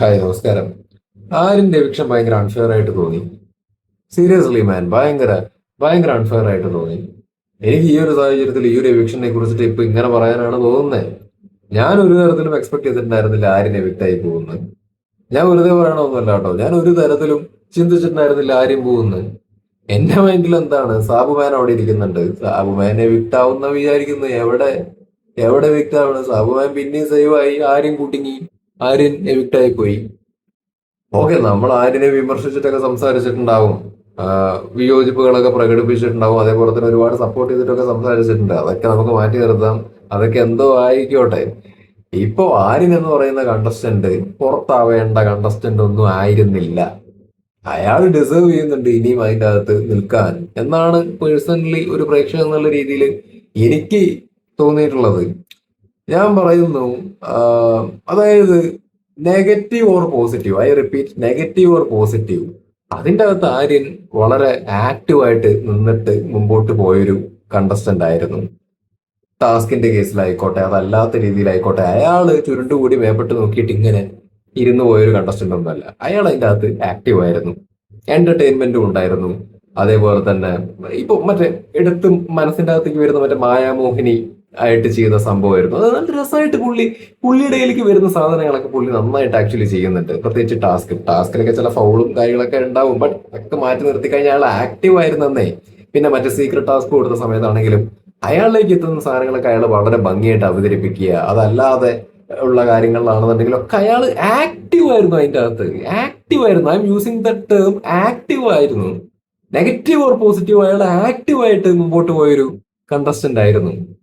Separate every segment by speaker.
Speaker 1: Hi നമസ്കാരം. ആരിന്റെ eviction ഭയങ്കര unfair ആയിട്ട് തോന്നി. സീരിയസ്ലി മാൻ ഭയങ്കര ഭയങ്കര അൺഫെയർ ആയിട്ട് തോന്നി. എനിക്ക് ഈ ഒരു സാഹചര്യത്തിൽ ഈ ഒരു എവിക്ഷനെ കുറിച്ചിട്ട് ഇപ്പൊ ഇങ്ങനെ പറയാനാണ് തോന്നുന്നത് ഞാൻ ഒരു തരത്തിലും എക്സ്പെക്ട് ചെയ്തിട്ടുണ്ടായിരുന്നില്ല ആര്യൻ വിട്ടായി പോകുന്നത്. ഞാൻ വെറുതെ പറയണമെന്നല്ല കേട്ടോ. ഞാൻ ഒരു തരത്തിലും ചിന്തിച്ചിട്ടുണ്ടായിരുന്നില്ല ആര്യം പോകുന്നത്. എന്റെ മൈൻഡിൽ എന്താണ്? സാബുമാൻ അവിടെ ഇരിക്കുന്നുണ്ട്. സാബുമാൻ എവിക്റ്റ് ആവുന്ന വിചാരിക്കുന്നു. എവിടെ എവിടെ എവിക്റ്റ് ആവണം സാബുമാൻ പിന്നെയും സേവ് ആയി. ആരും കുടുങ്ങി ആര്യൻ എവിക്റ്റ് ആയി പോയി. ഓക്കെ നമ്മൾ ആര്യനെ വിമർശിച്ചിട്ടൊക്കെ സംസാരിച്ചിട്ടുണ്ടാവും. വിയോജിപ്പുകളൊക്കെ പ്രകടിപ്പിച്ചിട്ടുണ്ടാവും. അതേപോലെ തന്നെ ഒരുപാട് സപ്പോർട്ട് ചെയ്തിട്ടൊക്കെ സംസാരിച്ചിട്ടുണ്ട്. അതൊക്കെ നമുക്ക് മാറ്റി നിർത്താം. അതൊക്കെ എന്തോ ആയിക്കോട്ടെ. ഇപ്പൊ ആര്യൻ എന്ന് പറയുന്ന കണ്ടസ്റ്റന്റ് പുറത്താവേണ്ട കണ്ടസ്റ്റന്റ് ഒന്നും ആയിരുന്നില്ല. അയാൾ ഡിസേർവ് ചെയ്യുന്നുണ്ട് ഇനിയും അതിന്റെ അകത്ത് നിൽക്കാൻ. എന്നാണ് പേഴ്സണലി ഒരു പ്രേക്ഷകൻ എന്നുള്ള രീതിയിൽ എനിക്ക് തോന്നിയിട്ടുള്ളത്. ഞാൻ പറയുന്നു അതായത് negative or positive I repeat negative or positive അതിന്റെ അകത്ത് ആര്യൻ വളരെ ആക്റ്റീവായിട്ട് നിന്നിട്ട് മുമ്പോട്ട് പോയൊരു കണ്ടസ്റ്റന്റ് ആയിരുന്നു. ടാസ്കിന്റെ കേസിലായിക്കോട്ടെ അതല്ലാത്ത രീതിയിലായിക്കോട്ടെ അയാൾ ചുരുണ്ടുകൂടി മേപ്പെട്ട് നോക്കിയിട്ട് ഇങ്ങനെ ഇരുന്ന് പോയൊരു കണ്ടസ്റ്റന്റ് ഒന്നുമല്ല. അയാൾ അതിന്റെ അകത്ത് ആക്റ്റീവ് ആയിരുന്നു. എന്റർടൈൻമെന്റും ഉണ്ടായിരുന്നു. അതേപോലെ തന്നെ ഇപ്പൊ മറ്റേ എടുത്ത് മനസ്സിന്റെ അകത്തേക്ക് വരുന്ന മറ്റേ മായാമോഹിനി ആയിട്ട് ചെയ്യുന്ന സംഭവമായിരുന്നു. അത് നല്ല രസമായിട്ട് പുള്ളി പുള്ളിയുടെ കയ്യിലേക്ക് വരുന്ന സാധനങ്ങളൊക്കെ പുള്ളി നന്നായിട്ട് ആക്ച്വലി ചെയ്യുന്നുണ്ട്. പ്രത്യേകിച്ച് ടാസ്ക് ടാസ്കിലൊക്കെ ചില ഫൗളും കാര്യങ്ങളൊക്കെ ഉണ്ടാവും. ബട്ട് ഒക്കെ മാറ്റി നിർത്തി കഴിഞ്ഞാൽ അയാൾ ആക്റ്റീവ് ആയിരുന്നേ പിന്നെ മറ്റേ സീക്രട്ട് ടാസ്ക് കൊടുത്ത സമയത്താണെങ്കിലും അയാളിലേക്ക് എത്തുന്ന സാധനങ്ങളൊക്കെ അയാൾ വളരെ ഭംഗിയായിട്ട് അവതരിപ്പിക്കുക അതല്ലാതെ ഉള്ള കാര്യങ്ങളിലാണെന്നുണ്ടെങ്കിലും ഒക്കെ അയാൾ ആക്റ്റീവ് ആയിരുന്നു അതിന്റെ അകത്ത്. ആക്റ്റീവ് ആയിരുന്നു. I'm using the term active ആയിരുന്നു. നെഗറ്റീവ് ഓർ പോസിറ്റീവ് അയാൾ ആക്റ്റീവ് ആയിട്ട് മുമ്പോട്ട് പോയൊരു കണ്ടസ്റ്റന്റ് ആയിരുന്നു.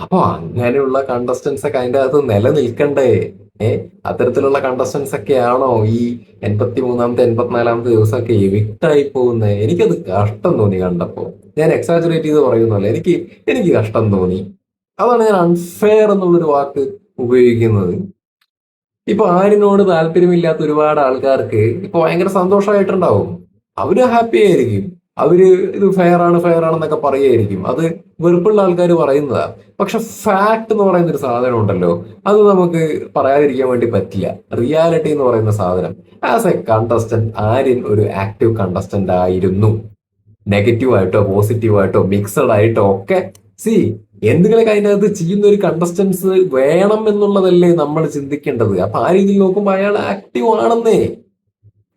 Speaker 1: അപ്പൊ അങ്ങനെയുള്ള കണ്ടസ്റ്റൻസ് ഒക്കെ അതിന്റെ അകത്ത് നിലനിൽക്കണ്ടേ? ഏ? അത്തരത്തിലുള്ള കണ്ടസ്റ്റൻസ് ഒക്കെ ആണോ ഈ എൺപത്തി മൂന്നാമത്തെ എൺപത്തിനാലാമത്തെ ദിവസമൊക്കെ ഒക്കെ ആയി പോകുന്നത് എനിക്കത് കഷ്ടം തോന്നി കണ്ടപ്പോ. ഞാൻ എക്സാജുറേറ്റ് ചെയ്ത് പറയുന്നല്ല എനിക്ക് എനിക്ക് കഷ്ടം തോന്നി. അതാണ് ഞാൻ അൺഫെയർ എന്നുള്ളൊരു വാക്ക് ഉപയോഗിക്കുന്നത്. ഇപ്പൊ ആരിനോട് താല്പര്യമില്ലാത്ത ഒരുപാട് ആൾക്കാർക്ക് ഇപ്പൊ ഭയങ്കര സന്തോഷമായിട്ടുണ്ടാവും. അവർ ഹാപ്പി ആയിരിക്കും. അവർ ഇത് ഫെയർ ആണ് ഫെയർ ആണെന്നൊക്കെ പറയുമായിരിക്കും അത് വെറുപ്പുള്ള ആൾക്കാർ പറയുന്നതാ. പക്ഷെ ഫാക്ട് എന്ന് പറയുന്ന ഒരു സാധനം ഉണ്ടല്ലോ. അത് നമുക്ക് പറയാതിരിക്കാൻ വേണ്ടി പറ്റില്ല. റിയാലിറ്റി എന്ന് പറയുന്ന സാധനം. ആസ് എ കണ്ടസ്റ്റന്റ് ആര്യൻ ഒരു ആക്റ്റീവ് കണ്ടസ്റ്റന്റ് ആയിരുന്നു. നെഗറ്റീവ് ആയിട്ടോ പോസിറ്റീവ് ആയിട്ടോ മിക്സഡ് ആയിട്ടോ ഒക്കെ. സി എന്തെങ്കിലുമൊക്കെ അതിന്റെ അകത്ത് ചെയ്യുന്ന ഒരു കണ്ടസ്റ്റൻസ് വേണം എന്നുള്ളതല്ലേ നമ്മൾ ചിന്തിക്കേണ്ടത്. അപ്പൊ ആ രീതിയിൽ നോക്കുമ്പോൾ അയാൾ ആക്റ്റീവ് ആണെന്നേ.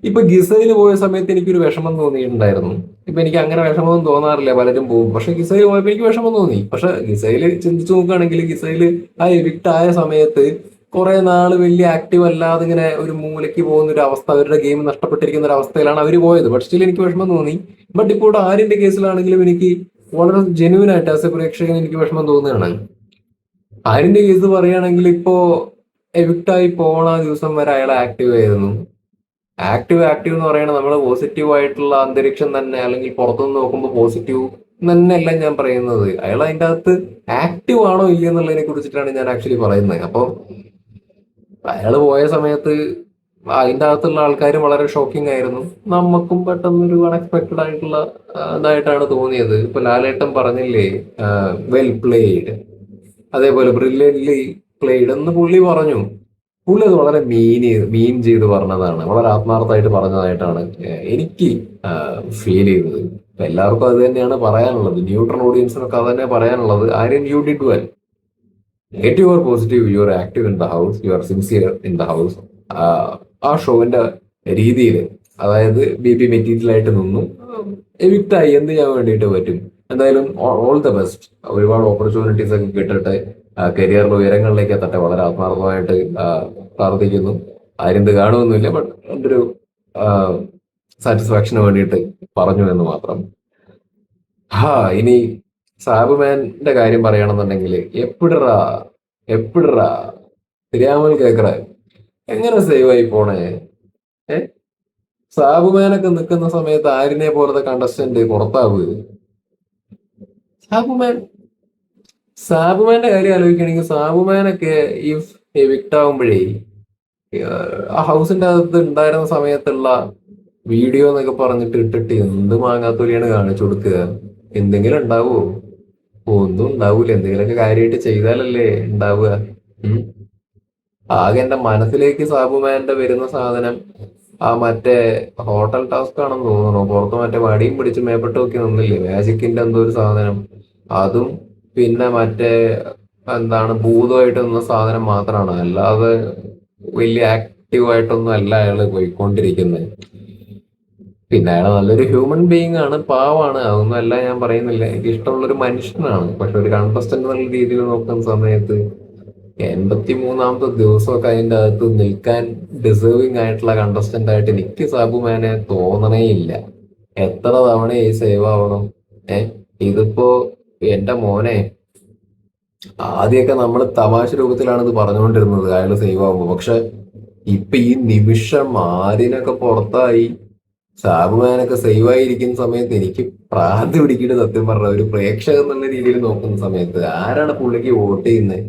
Speaker 1: ഇപ്പൊ ഗിസയിൽ പോയ സമയത്ത് എനിക്കൊരു വിഷമം തോന്നിയിട്ടുണ്ടായിരുന്നു. ഇപ്പൊ എനിക്ക് അങ്ങനെ വിഷമമൊന്നും തോന്നാറില്ല പലരും പോകും. പക്ഷെ ഗിസയിൽ പോയപ്പോൾ എനിക്ക് വിഷമം തോന്നി. പക്ഷെ ഗിസയിൽ ചിന്തിച്ചു നോക്കുകയാണെങ്കിൽ ഗിസയിൽ ആ എവിക്റ്റ് ആയ സമയത്ത് കുറെ നാൾ വലിയ ആക്റ്റീവ് അല്ലാതെ ഇങ്ങനെ ഒരു മൂലയ്ക്ക് പോകുന്ന ഒരു അവസ്ഥ അവരുടെ ഗെയിം നഷ്ടപ്പെട്ടിരിക്കുന്ന ഒരു അവസ്ഥയിലാണ് അവർ പോയത്. പക്ഷെ സ്റ്റിൽ എനിക്ക് വിഷമം തോന്നി. ബട്ട് ഇപ്പോൾ ആരിന്റെ കേസിലാണെങ്കിലും എനിക്ക് വളരെ ജെന്യൂൻ ആയിട്ട് ആസ് എ പ്രേക്ഷകൻ എനിക്ക് വിഷമം തോന്നുകയാണ്. ആരിന്റെ കേസ് പറയുകയാണെങ്കിൽ ഇപ്പോ എവിക്റ്റ് ആയി പോണ ദിവസം വരെ അയാൾ ആക്റ്റീവ് ആയിരുന്നു. ആക്റ്റീവ് ആക്റ്റീവ് എന്ന് പറയുന്നത് നമ്മൾ പോസിറ്റീവ് ആയിട്ടുള്ള അന്തരീക്ഷം തന്നെ അല്ലെങ്കിൽ പുറത്തുനിന്ന് നോക്കുമ്പോൾ പോസിറ്റീവ് തന്നെയല്ല ഞാൻ പറയുന്നത്. അയാൾ അതിന്റെ അകത്ത് ആക്റ്റീവ് ആണോ ഇല്ല എന്നുള്ളതിനെ കുറിച്ചിട്ടാണ് ഞാൻ ആക്ച്വലി പറയുന്നത്. അപ്പം അയാൾ പോയ സമയത്ത് അതിന്റെ അകത്തുള്ള ആൾക്കാർ വളരെ ഷോക്കിംഗ് ആയിരുന്നു. നമുക്കും പെട്ടെന്ന് പെട്ടെന്നൊരു അൺഎക്സ്പെക്റ്റഡ് ആയിട്ടുള്ള ഇതായിട്ടാണ് തോന്നിയത്. ഇപ്പൊ ലാലേട്ടൻ പറഞ്ഞില്ലേ വെൽ പ്ലേഡ് അതേപോലെ ബ്രില്യൻലി പ്ലേഡ് എന്ന് പുള്ളി പറഞ്ഞു. പുള്ളി അത് വളരെ മീൻ മീൻ ചെയ്ത് പറഞ്ഞതാണ്. വളരെ ആത്മാർത്ഥമായിട്ട് പറഞ്ഞതായിട്ടാണ് എനിക്ക് ഫീൽ ചെയ്തത്. എല്ലാവർക്കും അത് തന്നെയാണ് പറയാനുള്ളത്. ന്യൂട്രൽ ഓഡിയൻസിനൊക്കെ അത് തന്നെ പറയാനുള്ളത്. Aryan you did well negative or positive you are active in the house you are sincere in the house ആ ഷോവിന്റെ രീതിയിൽ അതായത് ബി പി മെറ്റീരിയൽ ആയിട്ട് നിന്നു. എവിക്റ്റായി എന്ത് ചെയ്യാൻ വേണ്ടിയിട്ട് പറ്റും? എന്തായാലും ഓൾ ദ ബെസ്റ്റ് ഒരുപാട് ഓപ്പർച്യൂണിറ്റീസ് ഒക്കെ കിട്ടട്ടെ. കരിയറിലെ ഉയരങ്ങളിലേക്ക് എത്തട്ടെ. വളരെ ആത്മാർത്ഥമായിട്ട് പ്രാർത്ഥിക്കുന്നു. ആരും ഇത് കാണുമൊന്നുമില്ല ബട്ട് എന്റെ ഒരു സാറ്റിസ്ഫാക്ഷന് വേണ്ടിയിട്ട് പറഞ്ഞു എന്ന് മാത്രം. ഹാ ഇനി സാബുമാന്റെ കാര്യം പറയണമെന്നുണ്ടെങ്കിൽ എപ്പിടറാ എപ്പിടറാ തിരിയാമൽ കേക്കറ എങ്ങനെ സേവ് ആയി പോണേ? ഏ? സാബുമാനൊക്കെ നിൽക്കുന്ന സമയത്ത് ആരിനെ പോലത്തെ കണ്ടസ്റ്റന്റ് പുറത്താവുക സാബുമാൻ സാബുമാന്റെ കാര്യം ആലോചിക്കുകയാണെങ്കിൽ സാബുമാനൊക്കെ ഈ എവിക്റ്റ് ആവുമ്പോഴേ ആ ഹൗസിന്റെ അകത്ത് ഉണ്ടായിരുന്ന സമയത്തുള്ള വീഡിയോ എന്നൊക്കെ പറഞ്ഞിട്ട് ഇട്ടിട്ട് എന്ത് മാങ്ങാത്തൊലിയാണ് കാണിച്ചു കൊടുക്കുക? എന്തെങ്കിലും ഉണ്ടാവുമോ ഒന്നും ഉണ്ടാവൂല. എന്തെങ്കിലുമൊക്കെ കാര്യമായിട്ട് ചെയ്താലല്ലേ ഉണ്ടാവുക. ആകെ എന്റെ മനസ്സിലേക്ക് സാബുമാന്റെ വരുന്ന സാധനം ആ മറ്റേ ഹോട്ടൽ ടാസ്ക് ആണെന്ന് തോന്നുന്നു. പുറത്ത് മറ്റേ വടിയും പിടിച്ച് മേപ്പെട്ട് നോക്കി നിന്നില്ലേ? മാജിക്കിന്റെ എന്തോ ഒരു സാധനം. അതും പിന്നെ മറ്റേ എന്താണ് ഭൂതമായിട്ട് നിന്ന സാധനം മാത്രമാണ് അല്ലാതെ വലിയ ആക്റ്റീവ് ആയിട്ടൊന്നും അല്ല അയാൾ പോയിക്കൊണ്ടിരിക്കുന്നത് പിന്നെ അയാൾ നല്ലൊരു ഹ്യൂമൻ ബീങ് ആണ് പാവാണ്. അതൊന്നും അല്ല ഞാൻ പറയുന്നില്ല. എനിക്ക് ഇഷ്ടമുള്ള ഒരു മനുഷ്യനാണ്. പക്ഷെ ഒരു കണ്ടസ്റ്റന്റ് എന്നുള്ള രീതിയിൽ നോക്കുന്ന സമയത്ത് എൺപത്തി മൂന്നാമത്തെ ദിവസമൊക്കെ അതിന്റെ അകത്ത് നിൽക്കാൻ ഡിസേർവിങ് ആയിട്ടുള്ള കണ്ടസ്റ്റന്റ് ആയിട്ട് എനിക്ക് സാബുമാനെ തോന്നണേ ഇല്ല എത്ര തവണ ഈ സേവ് ആവണം? ഏഹ് ഇതിപ്പോ എന്റെ മോനെ ആദ്യമൊക്കെ നമ്മൾ തമാശ രൂപത്തിലാണ് ഇത് പറഞ്ഞുകൊണ്ടിരുന്നത് അയാൾ സേവ് ആകുമ്പോ പക്ഷെ ഇപ്പൊ ഈ നിമിഷം ആരിനൊക്കെ പുറത്തായി സാബുമാനൊക്കെ സേവ് ആയിരിക്കുന്ന സമയത്ത് എനിക്ക് പ്രാന്തി പിടിക്കിട്ട് സത്യം പറഞ്ഞ ഒരു പ്രേക്ഷകൻ എന്നുള്ള രീതിയിൽ നോക്കുന്ന സമയത്ത് ആരാണ് പുള്ളിക്ക് വോട്ട് ചെയ്യുന്നത്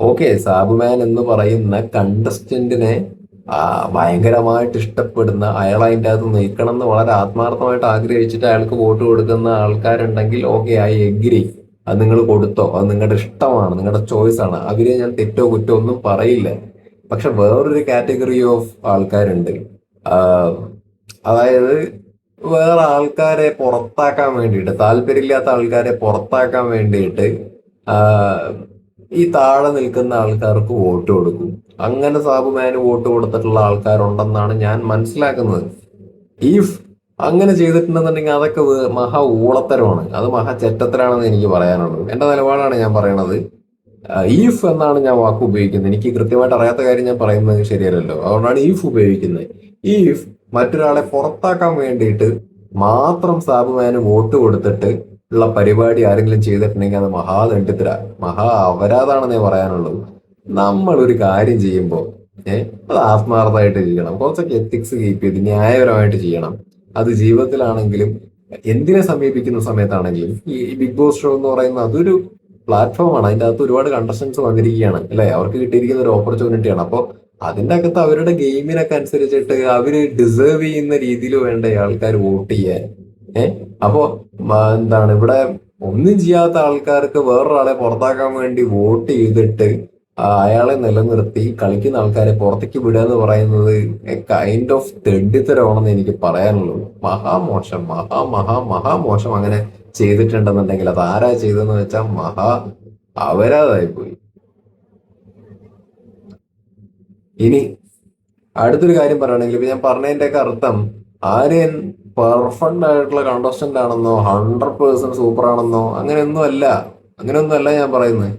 Speaker 1: ഓക്കെ സാബുമാൻ എന്ന് പറയുന്ന കണ്ടസ്റ്റന്റിനെ ഭയങ്കരമായിട്ട് ഇഷ്ടപ്പെടുന്ന അയാൾ അതിന്റെ അകത്ത് നിൽക്കണം എന്ന് വളരെ ആത്മാർത്ഥമായിട്ട് ആഗ്രഹിച്ചിട്ട് അയാൾക്ക് വോട്ട് കൊടുക്കുന്ന ആൾക്കാരുണ്ടെങ്കിൽ ഓക്കെ ഐ എഗ്രി. അത് നിങ്ങൾ കൊടുത്തോ? അത് നിങ്ങളുടെ ഇഷ്ടമാണ് നിങ്ങളുടെ ചോയ്സ് ആണ്. അവരെ ഞാൻ തെറ്റോ കുറ്റോ ഒന്നും പറയില്ല. പക്ഷെ വേറൊരു കാറ്റഗറി ഓഫ് ആൾക്കാരുണ്ട്. അതായത് വേറെ ആൾക്കാരെ പുറത്താക്കാൻ വേണ്ടിയിട്ട് താല്പര്യമില്ലാത്ത ആൾക്കാരെ പുറത്താക്കാൻ വേണ്ടിയിട്ട് ഈ താഴെ നിൽക്കുന്ന ആൾക്കാർക്ക് വോട്ട് കൊടുക്കും. അങ്ങനെ സാബുമാന് വോട്ട് കൊടുത്തിട്ടുള്ള ആൾക്കാരുണ്ടെന്നാണ് ഞാൻ മനസ്സിലാക്കുന്നത്. ഈഫ് അങ്ങനെ ചെയ്തിട്ടുണ്ടെന്നുണ്ടെങ്കിൽ അതൊക്കെ മഹാ ഊളത്തരമാണ്. അത് മഹാ ചെറ്റത്തരാണെന്ന് എനിക്ക് പറയാനുള്ളത്. എന്റെ നിലപാടാണ് ഞാൻ പറയണത്. ഈഫ് എന്നാണ് ഞാൻ വാക്ക് ഉപയോഗിക്കുന്നത്. എനിക്ക് കൃത്യമായിട്ട് അറിയാത്ത കാര്യം ഞാൻ പറയുന്നത് ശരിയല്ലല്ലോ. അതുകൊണ്ടാണ് ഈഫ് ഉപയോഗിക്കുന്നത്. ഈഫ് മറ്റൊരാളെ പുറത്താക്കാൻ വേണ്ടിയിട്ട് മാത്രം സാബുമാന് വോട്ട് കൊടുത്തിട്ട് ഉള്ള പരിപാടി ആരെങ്കിലും ചെയ്തിട്ടുണ്ടെങ്കിൽ അത് മഹാദണ്ഡിത്തര മഹാ അപരാധാണെന്നേ പറയാനുള്ളത് നമ്മൾ ഒരു കാര്യം ചെയ്യുമ്പോൾ ഏഹ് അത് ആത്മാർത്ഥമായിട്ട് ചെയ്യണം കുറച്ചൊക്കെ എത്തിക്സ് കീപ്പ് ചെയ്ത് ന്യായപരമായിട്ട് ചെയ്യണം. അത് ജീവിതത്തിലാണെങ്കിലും എന്തിനെ സമീപിക്കുന്ന സമയത്താണെങ്കിലും ഈ ബിഗ് ബോസ് ഷോ എന്ന് പറയുന്ന അതൊരു പ്ലാറ്റ്ഫോമാണ് അതിന്റെ അകത്ത് ഒരുപാട് കണ്ടസ്റ്റൻസ് വന്നിരിക്കുകയാണ് അല്ലെ? അവർക്ക് കിട്ടിയിരിക്കുന്ന ഒരു ഓപ്പർച്യൂണിറ്റിയാണ് അപ്പോൾ അതിന്റെ അകത്ത് അവരുടെ ഗെയിമിനൊക്കെ അനുസരിച്ചിട്ട് അവർ ഡിസേർവ് ചെയ്യുന്ന രീതിയിൽ വേണ്ട ആൾക്കാർ വോട്ട് ചെയ്യാൻ ഏഹ് അപ്പോ എന്താണ് ഇവിടെ ഒന്നും ചെയ്യാത്ത ആൾക്കാർക്ക് വേറൊരാളെ പുറത്താക്കാൻ വേണ്ടി വോട്ട് ചെയ്തിട്ട് അയാളെ നിലനിർത്തി കളിക്കുന്ന ആൾക്കാരെ പുറത്തേക്ക് വിടുക എന്ന് പറയുന്നത് കൈൻഡ് ഓഫ് തെണ്ടിത്തരമാണെന്ന് എനിക്ക് പറയാനുള്ളൂ. മഹാമോശം മഹാ മഹാ മഹാമോശം അങ്ങനെ ചെയ്തിട്ടുണ്ടെന്നുണ്ടെങ്കിൽ അത് ആരാ ചെയ്തതെന്ന് വെച്ചാൽ മഹാ അവരാതായി പോയി. ഇനി അടുത്തൊരു കാര്യം പറയുകയാണെങ്കിൽ ഇപ്പൊ ഞാൻ പറഞ്ഞതിന്റെ ഒക്കെ അർത്ഥം ആര്യൻ പെർഫെക്റ്റ് ആയിട്ടുള്ള കണ്ടസ്റ്റന്റ് ആണെന്നോ ഹൺഡ്രഡ് പേഴ്സെന്റ് സൂപ്പർ ആണെന്നോ അങ്ങനെയൊന്നും അല്ല അങ്ങനെയൊന്നും അല്ല ഞാൻ പറയുന്നത്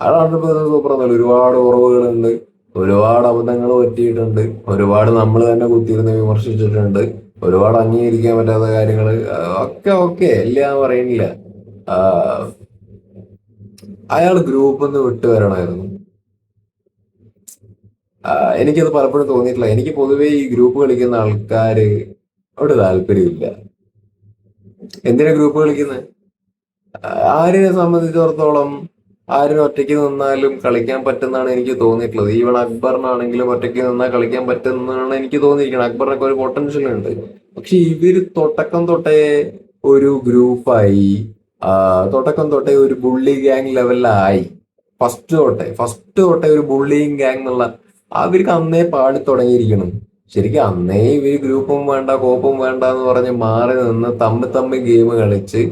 Speaker 1: അയാൾ ഹൺഡ്രഡ് പേഴ്സെന്റ് സൂപ്പർ ആണല്ലോ ഒരുപാട് കുറവുകളുണ്ട് ഒരുപാട് അബദ്ധങ്ങൾ പറ്റിയിട്ടുണ്ട്. ഒരുപാട് നമ്മൾ തന്നെ കുത്തിയിരുന്ന് വിമർശിച്ചിട്ടുണ്ട്. ഒരുപാട് അംഗീകരിക്കാൻ പറ്റാത്ത കാര്യങ്ങൾ ഒക്കെ ഓക്കെ ഇല്ല ഞാൻ പറയുന്നില്ല. അയാൾ ഗ്രൂപ്പിൽ നിന്ന് വിട്ടു വരണമായിരുന്നു. എനിക്കത് പലപ്പോഴും തോന്നിയിട്ടില്ല. എനിക്ക് പൊതുവേ ഈ ഗ്രൂപ്പ് കളിക്കുന്ന ആൾക്കാര് അവിടെ താല്പര്യമില്ല. എന്തിനാ ഗ്രൂപ്പ് കളിക്കുന്നത് ആരിനെ സംബന്ധിച്ചിടത്തോളം ആരും ഒറ്റയ്ക്ക് നിന്നാലും കളിക്കാൻ പറ്റുന്നതാണ് എനിക്ക് തോന്നിയിട്ടുള്ളത്. ഈവൺ അക്ബറിനാണെങ്കിലും ഒറ്റയ്ക്ക് നിന്നാൽ കളിക്കാൻ പറ്റുന്നതാണ് എനിക്ക് തോന്നിയിരിക്കുന്നത്. അക്ബറിനൊക്കെ ഒരു പൊട്ടൻഷ്യൽ ഉണ്ട്. പക്ഷെ ഇവർ തുടക്കം തൊട്ടേ ഒരു ഗ്രൂപ്പായി തൊട്ടക്കം തൊട്ടേ ഒരു ബുള്ളി ഗ്യാങ് ലെവലിലായി ഫസ്റ്റ് തൊട്ടേ ഫസ്റ്റ് തൊട്ടേ ഒരു ബുള്ളിങ് ഗ്യാങ് എന്നുള്ള അവർക്ക് അന്നേ പാടി തുടങ്ങിയിരിക്കണം ശരിക്കും അന്നേ ഇവർ ഗ്രൂപ്പും വേണ്ട കോപ്പും വേണ്ട എന്ന് പറഞ്ഞ് മാറി നിന്ന് തമ്മി തമ്മി ഗെയിം കളിച്ച്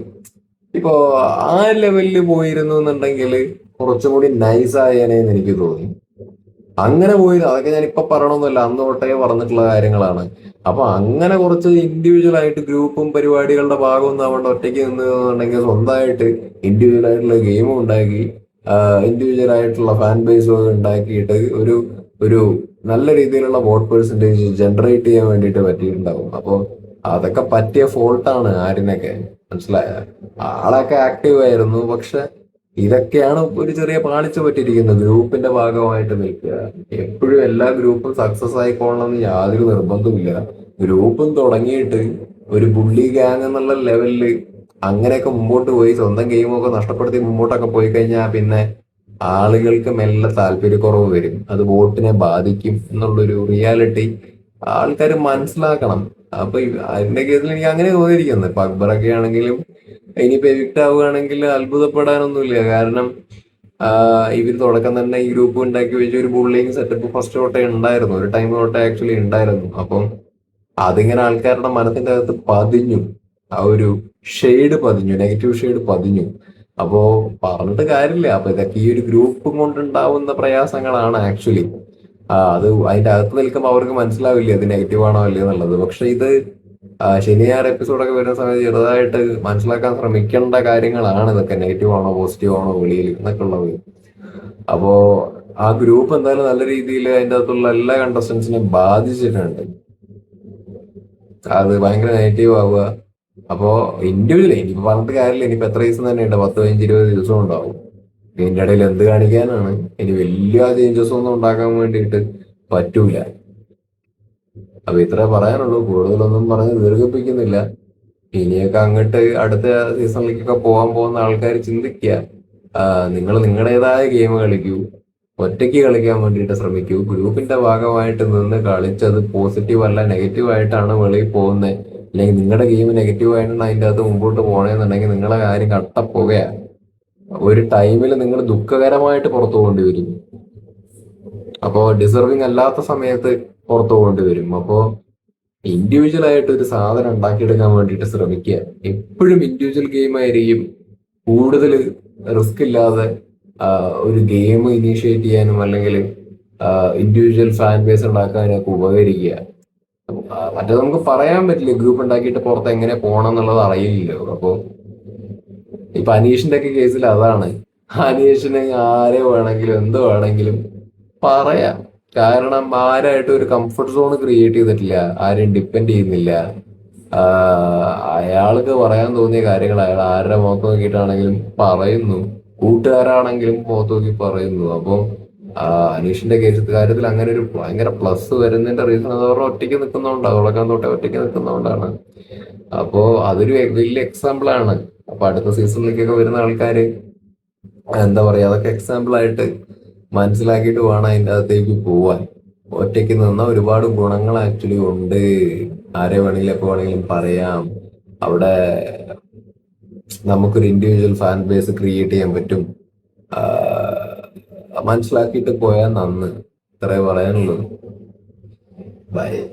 Speaker 1: ഇപ്പോ ആ ലെവലിൽ പോയിരുന്നു എന്നുണ്ടെങ്കിൽ കുറച്ചും കൂടി നൈസ് എന്ന് എനിക്ക് തോന്നി. അങ്ങനെ പോയി അതൊക്കെ ഞാൻ ഇപ്പൊ പറയണമെന്നല്ല അന്ന് തൊട്ടേ പറഞ്ഞിട്ടുള്ള കാര്യങ്ങളാണ്. അപ്പൊ അങ്ങനെ കുറച്ച് ഇൻഡിവിജ്വൽ ആയിട്ട് ഗ്രൂപ്പും പരിപാടികളുടെ ഭാഗമൊന്നും ആവേണ്ട ഒറ്റയ്ക്ക് നിന്നുണ്ടെങ്കിൽ സ്വന്തമായിട്ട് ഇൻഡിവിജ്വൽ ആയിട്ടുള്ള ഗെയിമും ഉണ്ടാക്കി ഇൻഡിവിജ്വൽ ആയിട്ടുള്ള ഫാൻ ബേസും ഉണ്ടാക്കിയിട്ട് ഒരു ഒരു നല്ല രീതിയിലുള്ള വോട്ട് പെർസെന്റേജ് ജനറേറ്റ് ചെയ്യാൻ വേണ്ടിയിട്ട് പറ്റിയിട്ടുണ്ടാവും. അപ്പോൾ അതൊക്കെ പറ്റിയ ഫോൾട്ടാണ് ആരിനൊക്കെ. മനസ്സിലായ? ആളൊക്കെ ആക്റ്റീവ് ആയിരുന്നു. പക്ഷെ ഇതൊക്കെയാണ് ഒരു ചെറിയ പാളിച്ച പറ്റിയിരിക്കുന്നത്. ഗ്രൂപ്പിന്റെ ഭാഗമായിട്ട് നിൽക്കുക. എപ്പോഴും എല്ലാ ഗ്രൂപ്പും സക്സസ് ആയിക്കോളണമെന്ന് യാതൊരു നിർബന്ധമില്ല ഗ്രൂപ്പും തുടങ്ങിയിട്ട് ഒരു ബുള്ളി ഗ്യാങ് എന്നുള്ള ലെവലിൽ അങ്ങനെയൊക്കെ മുമ്പോട്ട് പോയി സ്വന്തം ഗെയിമൊക്കെ നഷ്ടപ്പെടുത്തി മുമ്പോട്ടൊക്കെ പോയി കഴിഞ്ഞാൽ പിന്നെ ആളുകൾക്ക് മെല്ലെ താല്പര്യക്കുറവ് വരും. അത് വോട്ടിനെ ബാധിക്കും എന്നുള്ളൊരു റിയാലിറ്റി ആൾക്കാർ മനസ്സിലാക്കണം. അപ്പൊ അതിന്റെ കേസിൽ എനിക്ക് അങ്ങനെ തോന്നിയിരിക്കുന്നത് ഇപ്പൊ അക്ബറൊക്കെ ആണെങ്കിലും ഇനിയിപ്പോ എവിക്ട് ആവുകയാണെങ്കിൽ അത്ഭുതപ്പെടാനൊന്നുമില്ല. കാരണം ഇവർ തുടക്കം തന്നെ ഈ ഗ്രൂപ്പ് ഉണ്ടാക്കി വെച്ച ഒരു ബുള്ളിങ് സെറ്റപ്പ് ഫസ്റ്റ് തൊട്ടേ ഉണ്ടായിരുന്നു. ഒരു ടൈം തൊട്ടേ ആക്ച്വലി ഉണ്ടായിരുന്നു. അപ്പം അതിങ്ങനെ ആൾക്കാരുടെ മനസ്സിന്റെ അകത്ത് പതിഞ്ഞു. ആ ഒരു ഷെയ്ഡ് പതിഞ്ഞു. നെഗറ്റീവ് ഷെയ്ഡ് പതിഞ്ഞു. അപ്പോ പറഞ്ഞിട്ട് കാര്യമില്ല. അപ്പൊ ഇതൊക്കെ ഈ ഒരു ഗ്രൂപ്പ് കൊണ്ടുണ്ടാവുന്ന പ്രയാസങ്ങളാണ് ആക്ച്വലി. അത് അതിന്റെ അകത്ത് നിൽക്കുമ്പോൾ അവർക്ക് മനസ്സിലാവില്ല ഇത് നെഗറ്റീവ് ആണോ അല്ലേ എന്നുള്ളത്. പക്ഷെ ഇത് ശനിയാർ എപ്പിസോഡൊക്കെ വരുന്ന സമയത്ത് ചെറുതായിട്ട് മനസ്സിലാക്കാൻ ശ്രമിക്കേണ്ട കാര്യങ്ങളാണ് ഇതൊക്കെ. നെഗറ്റീവ് ആണോ പോസിറ്റീവ് ആണോ വെളിയിൽ എന്നൊക്കെ ഉള്ളത്. അപ്പോ ആ ഗ്രൂപ്പ് എന്തായാലും നല്ല രീതിയിൽ അതിന്റെ അകത്തുള്ള എല്ലാ കണ്ടസ്റ്റൻസിനെയും ബാധിച്ചിട്ടുണ്ട്. അത് ഭയങ്കര നെഗറ്റീവ് ആവുക. അപ്പോ ഇൻഡിവിജ്വലി ഇനിയിപ്പോ പറഞ്ഞിട്ട് കാര്യമില്ല. ഇനിയിപ്പോ എത്ര ദിവസം തന്നെ ഉണ്ട്? പത്ത് പതിനഞ്ച് ഇരുപത് ദിവസം ഉണ്ടാവും. ഇതിന്റെ ഇടയിൽ എന്ത് കാണിക്കാനാണ്? ഇനി വലിയ ചേഞ്ചസ് ഒന്നും ഉണ്ടാക്കാൻ വേണ്ടിയിട്ട് പറ്റൂല. അപ്പൊ ഇത്രേ പറയാനുള്ളൂ. കൂടുതലൊന്നും പറഞ്ഞ് ദീർഘിപ്പിക്കുന്നില്ല. ഇനിയൊക്കെ അങ്ങോട്ട് അടുത്ത സീസണിലേക്കൊക്കെ പോകാൻ പോകുന്ന ആൾക്കാർ ചിന്തിക്കുക. നിങ്ങൾ നിങ്ങളുടേതായ ഗെയിം കളിക്കൂ. ഒറ്റയ്ക്ക് കളിക്കാൻ വേണ്ടിയിട്ട് ശ്രമിക്കൂ. ഗ്രൂപ്പിന്റെ ഭാഗമായിട്ട് നിന്ന് കളിച്ചത് പോസിറ്റീവ് അല്ല നെഗറ്റീവ് ആയിട്ടാണ് വെളിയിൽ പോകുന്നത്. അല്ലെങ്കിൽ നിങ്ങളുടെ ഗെയിം നെഗറ്റീവ് ആയിട്ടാണ് അതിന്റെ അകത്ത് മുമ്പോട്ട് പോകണമെന്നുണ്ടെങ്കിൽ നിങ്ങളെ കാര്യം കട്ടപ്പോകയാണ് ഒരു ടൈമിൽ നിങ്ങൾ ദുഃഖകരമായിട്ട് പുറത്തു പോകേണ്ടി വരും അപ്പോ ഡിസർവിങ് അല്ലാത്ത സമയത്ത് പുറത്തു പോകേണ്ടി വരും അപ്പോ ഇൻഡിവിജ്വൽ ആയിട്ട് ഒരു സാധനം ഉണ്ടാക്കിയെടുക്കാൻ വേണ്ടിയിട്ട് ശ്രമിക്കുക. എപ്പോഴും ഇൻഡിവിജ്വൽ ഗെയിം ആയിരിക്കും കൂടുതൽ റിസ്ക് ഇല്ലാതെ ഒരു ഗെയിം ഇനീഷ്യേറ്റ് ചെയ്യാനും അല്ലെങ്കിൽ ഇൻഡിവിജ്വൽ ഫാൻ ബേസ് ഉണ്ടാക്കാനൊക്കെ ഉപകരിക്കുക. മറ്റേത് നമുക്ക് പറയാൻ പറ്റില്ല. ഗ്രൂപ്പ് ഉണ്ടാക്കിയിട്ട് പുറത്ത് എങ്ങനെ പോകണം എന്നുള്ളത് അറിയില്ലല്ലോ അപ്പോ ഇപ്പൊ അനീഷിന്റെ ഒക്കെ കേസിൽ അതാണ്. അനീഷിന് ആരെ വേണമെങ്കിലും എന്ത് വേണമെങ്കിലും പറയാം. കാരണം ആരായിട്ട് ഒരു കംഫർട്ട് സോൺ ക്രിയേറ്റ് ചെയ്തിട്ടില്ല. ആരും ഡിപ്പെൻഡ് ചെയ്യുന്നില്ല. അയാൾക്ക് പറയാൻ തോന്നിയ കാര്യങ്ങൾ അയാൾ ആരുടെ മുഖത്ത് നോക്കിയിട്ടാണെങ്കിലും പറയുന്നു. കൂട്ടുകാരാണെങ്കിലും മുഖത്ത് നോക്കി പറയുന്നു. അപ്പം ആഹ് അനീഷിന്റെ കേസ് കാര്യത്തിൽ അങ്ങനെ ഒരു ഭയങ്കര പ്ലസ് വരുന്നതിന്റെ റീസൺ അത് അവരുടെ ഒറ്റയ്ക്ക് നിൽക്കുന്നതുകൊണ്ടാണ് തുടക്കം തൊട്ടേ ഒറ്റയ്ക്ക് നിൽക്കുന്നതുകൊണ്ടാണ് അപ്പോ അതൊരു വലിയ എക്സാമ്പിൾ ആണ്. അപ്പൊ അടുത്ത സീസണിലേക്കൊക്കെ വരുന്ന ആൾക്കാര് എന്താ പറയാ അതൊക്കെ എക്സാമ്പിൾ ആയിട്ട് മനസ്സിലാക്കിയിട്ട് വേണം അതിന്റെ അകത്തേക്ക് പോവാൻ. ഒറ്റയ്ക്ക് നിന്ന ഒരുപാട് ഗുണങ്ങൾ ആക്ച്വലി ഉണ്ട്. ആരെ വേണമെങ്കിലും എപ്പോ വേണമെങ്കിലും പറയാം. അവിടെ നമുക്കൊരു ഇൻഡിവിജ്വൽ ഫാൻ ബേസ് ക്രിയേറ്റ് ചെയ്യാൻ പറ്റും. മനസ്സിലാക്കിയിട്ട് പോയാൽ നന്ന്. ഇത്രേ പറയാനുള്ളൂ. ബൈ